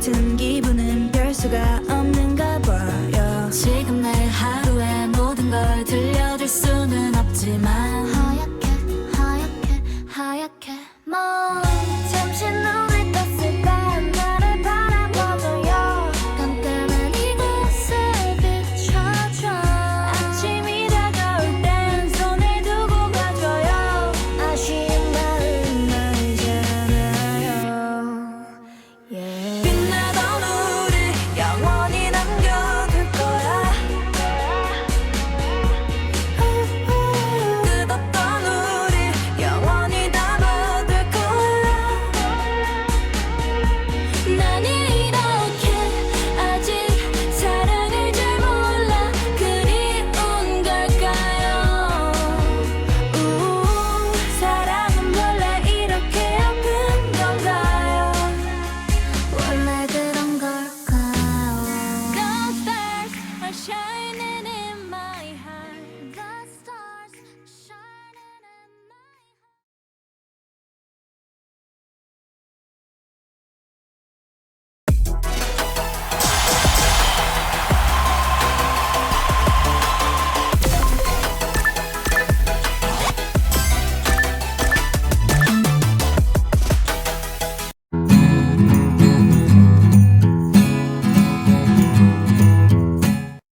같은 기분은 별수가 없는가 봐요. 지금 내 하루의 모든 걸 들려줄 수는 없지만